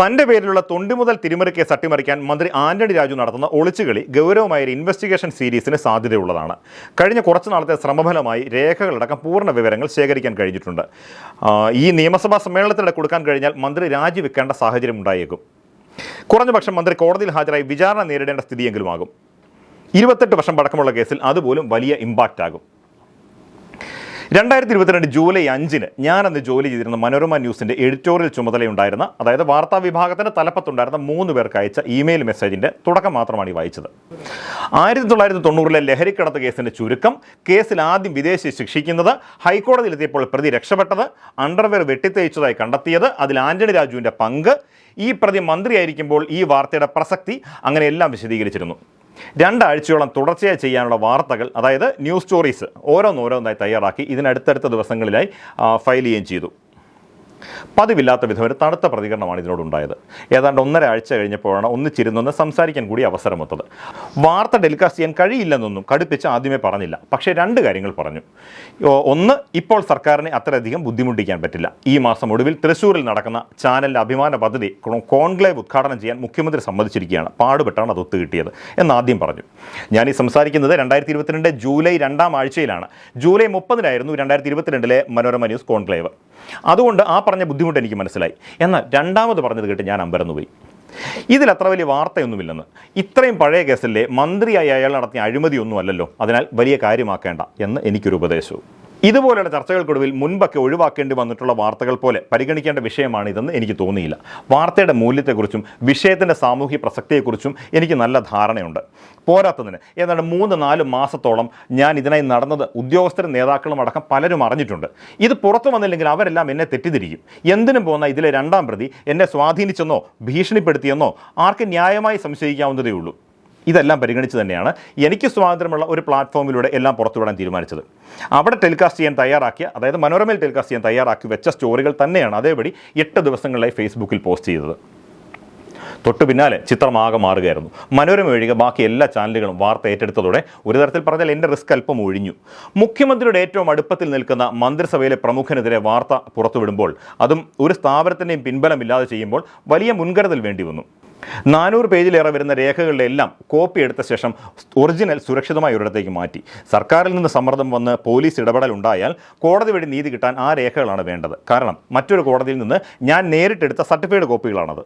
തന്റെ പേരിലുള്ള തൊണ്ടി മുതൽ തിരിമറി കേസ് അട്ടിമറിക്കാൻ മന്ത്രി ആന്റണി രാജു നടത്തുന്ന ഒളിച്ചുകളി ഗൗരവമായ ഒരു ഇൻവെസ്റ്റിഗേഷൻ സീരീസിന് സാധ്യതയുള്ളതാണ്. കഴിഞ്ഞ കുറച്ച് നാളത്തെ ശ്രമഫലമായി രേഖകളടക്കം പൂർണ വിവരങ്ങൾ ശേഖരിക്കാൻ കഴിഞ്ഞിട്ടുണ്ട്. ഈ നിയമസഭാ സമ്മേളനത്തിനിടെ കൊടുക്കാൻ കഴിഞ്ഞാൽ മന്ത്രി രാജിവെക്കേണ്ട സാഹചര്യം ഉണ്ടായേക്കും. കുറഞ്ഞപക്ഷം മന്ത്രി കോടതിയിൽ ഹാജരായി വിചാരണ നേരിടേണ്ട സ്ഥിതിയെങ്കിലും ആകും ഇരുപത്തെട്ട് വർഷം പഴക്കമുള്ള കേസിൽ അതുപോലും വലിയ ഇമ്പാക്റ്റ് ആകും. രണ്ടായിരത്തി ഇരുപത്തിരണ്ട് ജൂലൈ അഞ്ചിന് അന്ന് ജോലി ചെയ്തിരുന്ന മനോരമ ന്യൂസിന്റെ എഡിറ്റോറിയൽ ചുമതലയുണ്ടായിരുന്ന അതായത് വാർത്താ വിഭാഗത്തിന്റെ തലപ്പത്തുണ്ടായിരുന്ന മൂന്ന് പേർക്ക് അയച്ച ഇമെയിൽ മെസ്സേജിന്റെ തുടക്കം മാത്രമാണ് ഈ വായിച്ചത്. ആയിരത്തി തൊള്ളായിരത്തി തൊണ്ണൂറിലെ ലഹരിക്കടത്ത് കേസിന്റെ ചുരുക്കം കേസിൽ ആദ്യം വിദേശി ശിക്ഷിക്കുന്നത് ഹൈക്കോടതിയിലെത്തിയപ്പോൾ പ്രതി രക്ഷപ്പെട്ടത് അണ്ടർവെയർ വെട്ടിത്തേച്ചതായി കണ്ടെത്തിയത് അതിൽ ആന്റണി രാജുവിന്റെ പങ്ക് ഈ പ്രതി മന്ത്രിയായിരിക്കുമ്പോൾ ഈ വാർത്തയുടെ പ്രസക്തി അങ്ങനെയെല്ലാം വിശദീകരിച്ചിരുന്നു. രണ്ടാഴ്ചയോളം തുടർച്ചയായി ചെയ്യാനുള്ള വാർത്തകൾ അതായത് ന്യൂസ് സ്റ്റോറീസ് ഓരോന്നോരോന്നായി തയ്യാറാക്കി ഇതിനടുത്തടുത്ത ദിവസങ്ങളിലായി ഫയൽ ചെയ്യുകയും ചെയ്തു. പതിവില്ലാത്ത വിധം ഒരു തണുത്ത പ്രതികരണമാണ് ഇതിനോടുണ്ടായത്. ഏതാണ്ട് ഒന്നര ആഴ്ച കഴിഞ്ഞപ്പോഴാണ് ഒന്നിച്ചിരുന്നൊന്ന് സംസാരിക്കാൻ കൂടി അവസരമൊത്തത്. വാർത്ത ടെലികാസ്റ്റ് ചെയ്യാൻ കഴിയില്ലെന്നൊന്നും കടുപ്പിച്ച് ആദ്യമേ പറഞ്ഞില്ല. പക്ഷേ രണ്ട് കാര്യങ്ങൾ പറഞ്ഞു. ഒന്ന് ഇപ്പോൾ സർക്കാരിനെ അത്രയധികം ബുദ്ധിമുട്ടിക്കാൻ പറ്റില്ല. ഈ മാസം ഒടുവിൽ തൃശ്ശൂരിൽ നടക്കുന്ന ചാനലിന്റെ അഭിമാന പദ്ധതി കോൺക്ലേവ് ഉദ്ഘാടനം ചെയ്യാൻ മുഖ്യമന്ത്രി സമ്മതിച്ചിരിക്കുകയാണ്. പാടുപെട്ടാണ് അത് ഒത്തുകിട്ടിയത് എന്നാദ്യം പറഞ്ഞു. ഞാൻ ഈ സംസാരിക്കുന്നത് രണ്ടായിരത്തി ഇരുപത്തിരണ്ട് ജൂലൈ രണ്ടാം ആഴ്ചയിലാണ്. ജൂലൈ മുപ്പതിനായിരുന്നു രണ്ടായിരത്തി ഇരുപത്തിരണ്ടിലെ മനോരമ ന്യൂസ് കോൺക്ലേവ്. അതുകൊണ്ട് ആ പറഞ്ഞ ബുദ്ധിമുട്ട് എനിക്ക് മനസ്സിലായി. എന്നാൽ രണ്ടാമത് പറഞ്ഞത് കേട്ട് ഞാൻ അമ്പരന്നുപോയി. ഇതിൽ അത്ര വലിയ വാർത്തയൊന്നുമില്ലെന്ന്. ഇത്രയും പഴയ കേസല്ലേ മന്ത്രിയായി അയാൾ നടത്തിയ അഴിമതിയൊന്നുമല്ലല്ലോ. അതിനാൽ വലിയ കാര്യമാക്കേണ്ട എന്ന് എനിക്കൊരു ഉപദേശവും. ഇതുപോലെയുള്ള ചർച്ചകൾക്കൊടുവിൽ മുൻപൊക്കെ ഒഴിവാക്കേണ്ടി വന്നിട്ടുള്ള വാർത്തകൾ പോലെ പരിഗണിക്കേണ്ട വിഷയമാണ് ഇതെന്ന് എനിക്ക് തോന്നിയില്ല. വാർത്തയുടെ മൂല്യത്തെക്കുറിച്ചും വിഷയത്തിന്റെ സാമൂഹ്യ പ്രസക്തിയെക്കുറിച്ചും എനിക്ക് നല്ല ധാരണയുണ്ട്. പോരാത്തതിന് ഏതാണ്ട് മൂന്ന് നാല് മാസത്തോളം ഞാൻ ഇതിനായി നടന്നത് ഉദ്യോഗസ്ഥരും നേതാക്കളും അടക്കം പലരും അറിഞ്ഞിട്ടുണ്ട്. ഇത് പുറത്തു വന്നില്ലെങ്കിൽ അവരെല്ലാം എന്നെ തെറ്റിദ്ധരിക്കും. എന്തിനും പോകുന്ന ഇതിലെ രണ്ടാം പ്രതി എന്നെ സ്വാധീനിച്ചെന്നോ ഭീഷണിപ്പെടുത്തിയെന്നോ ആർക്ക് ന്യായമായി സംശയിക്കാവുന്നതേ ഉള്ളൂ ഇതെല്ലാം പരിഗണിച്ച് തന്നെയാണ് എനിക്ക് സ്വാതന്ത്ര്യമുള്ള ഒരു പ്ലാറ്റ്ഫോമിലൂടെ എല്ലാം പുറത്തുവിടാൻ തീരുമാനിച്ചത്. അവിടെ ടെലികാസ്റ്റ് ചെയ്യാൻ തയ്യാറാക്കിയ അതായത് മനോരമയിൽ ടെലികാസ്റ്റ് ചെയ്യാൻ തയ്യാറാക്കി വെച്ച സ്റ്റോറികൾ തന്നെയാണ് അതേപടി എട്ട് ദിവസങ്ങളിലായി ഫേസ്ബുക്കിൽ പോസ്റ്റ് ചെയ്തത്. തൊട്ടു പിന്നാലെ ചിത്രമാകെ മാറുകയായിരുന്നു. മനോരമ ഒഴികെ ബാക്കി എല്ലാ ചാനലുകളും വാർത്ത ഏറ്റെടുത്തതോടെ ഒരു തരത്തിൽ പറഞ്ഞാൽ എന്റെ റിസ്ക് അല്പം ഒഴിഞ്ഞു. മുഖ്യമന്ത്രിയുടെ ഏറ്റവും അടുപ്പത്തിൽ നിൽക്കുന്ന മന്ത്രിസഭയിലെ പ്രമുഖനെതിരെ വാർത്ത പുറത്തുവിടുമ്പോൾ അതും ഒരു സ്ഥാപനത്തിന്റെയും പിൻബലമില്ലാതെ ചെയ്യുമ്പോൾ വലിയ മുൻകരുതൽ വേണ്ടി വന്നു. നാനൂറ് പേജിലേറെ വരുന്ന രേഖകളുടെ എല്ലാം കോപ്പി എടുത്ത ശേഷം ഒറിജിനൽ സുരക്ഷിതമായ ഒരിടത്തേക്ക് മാറ്റി. സർക്കാരിൽ നിന്ന് സമ്മർദ്ദം വന്ന് പോലീസ് ഇടപെടൽ ഉണ്ടായാൽ കോടതി വഴി നീതി കിട്ടാൻ ആ രേഖകളാണ് വേണ്ടത്. കാരണം മറ്റൊരു കോടതിയിൽ നിന്ന് ഞാൻ നേരിട്ടെടുത്ത സർട്ടിഫൈഡ് കോപ്പികളാണത്.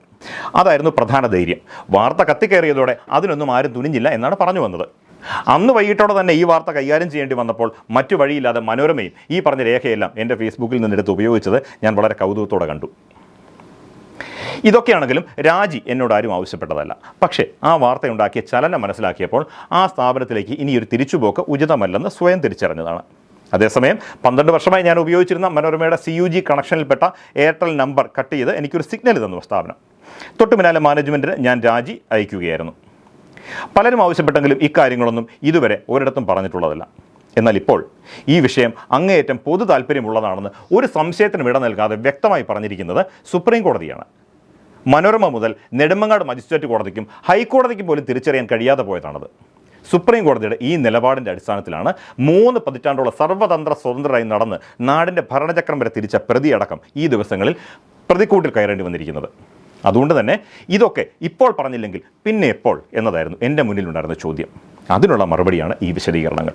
അതായിരുന്നു പ്രധാന ധൈര്യം. വാർത്ത കത്തിക്കയറിയതോടെ അതിനൊന്നും ആരും തുനിഞ്ഞില്ല എന്നാണ് പറഞ്ഞു വന്നത്. അന്ന് വൈകിട്ടോടെ തന്നെ ഈ വാർത്ത കൈകാര്യം ചെയ്യേണ്ടി വന്നപ്പോൾ മറ്റു വഴിയില്ലാതെ മനോരമയും ഈ പറഞ്ഞ രേഖയെല്ലാം എന്റെ ഫേസ്ബുക്കിൽ നിന്നെടുത്ത് ഉപയോഗിച്ചത് ഞാൻ വളരെ കൗതുകത്തോടെ കണ്ടു. ഇതൊക്കെയാണെങ്കിലും രാജി എന്നോട് ആരും ആവശ്യപ്പെട്ടതല്ല. പക്ഷേ ആ വാർത്തയുണ്ടാക്കിയ ചലനം മനസ്സിലാക്കിയപ്പോൾ ആ സ്ഥാപനത്തിലേക്ക് ഇനി ഇനിയൊരു തിരിച്ചുപോക്ക് ഉചിതമല്ലെന്ന് സ്വയം തിരിച്ചറിഞ്ഞതാണ്. അതേസമയം പന്ത്രണ്ട് വർഷമായി ഞാൻ ഉപയോഗിച്ചിരുന്ന മനോരമയുടെ സി യു ജി കണക്ഷനിൽപ്പെട്ട എയർടെൽ നമ്പർ കട്ട് ചെയ്ത് എനിക്കൊരു സിഗ്നൽ തന്നു സ്ഥാപനം. തൊട്ടു മാനേജ്മെന്റിന് ഞാൻ രാജി അയക്കുകയായിരുന്നു. പലരും ആവശ്യപ്പെട്ടെങ്കിലും ഇക്കാര്യങ്ങളൊന്നും ഇതുവരെ ഒരിടത്തും പറഞ്ഞിട്ടുള്ളതല്ല. എന്നാൽ ഇപ്പോൾ ഈ വിഷയം അങ്ങേയറ്റം പൊതു താല്പര്യമുള്ളതാണെന്ന് ഒരു സംശയത്തിനും ഇട നൽകാതെ വ്യക്തമായി പറഞ്ഞിരിക്കുന്നത് സുപ്രീം കോടതിയാണ്. മനോരമ മുതൽ നെടുമങ്ങാട് മജിസ്ട്രേറ്റ് കോടതിക്കും ഹൈക്കോടതിക്കും പോലും തിരിച്ചറിയാൻ കഴിയാതെ പോയതാണത്. സുപ്രീം കോടതിയുടെ ഈ നിലപാടിന്റെ അടിസ്ഥാനത്തിലാണ് മൂന്ന് പതിറ്റാണ്ടോളം സർവതന്ത്ര സ്വതന്ത്രമായി നടന്ന് നാടിന്റെ ഭരണചക്രം വരെ തിരിച്ച പ്രതിയടക്കം ഈ ദിവസങ്ങളിൽ പ്രതിക്കൂട്ടിൽ കയറേണ്ടി വന്നിരിക്കുന്നത്. അതുകൊണ്ട് തന്നെ ഇതൊക്കെ ഇപ്പോൾ പറഞ്ഞില്ലെങ്കിൽ പിന്നെ എപ്പോൾ എന്നതായിരുന്നു എന്റെ മുന്നിലുണ്ടായിരുന്ന ചോദ്യം. അതിനുള്ള മറുപടിയാണ് ഈ വിശദീകരണങ്ങൾ.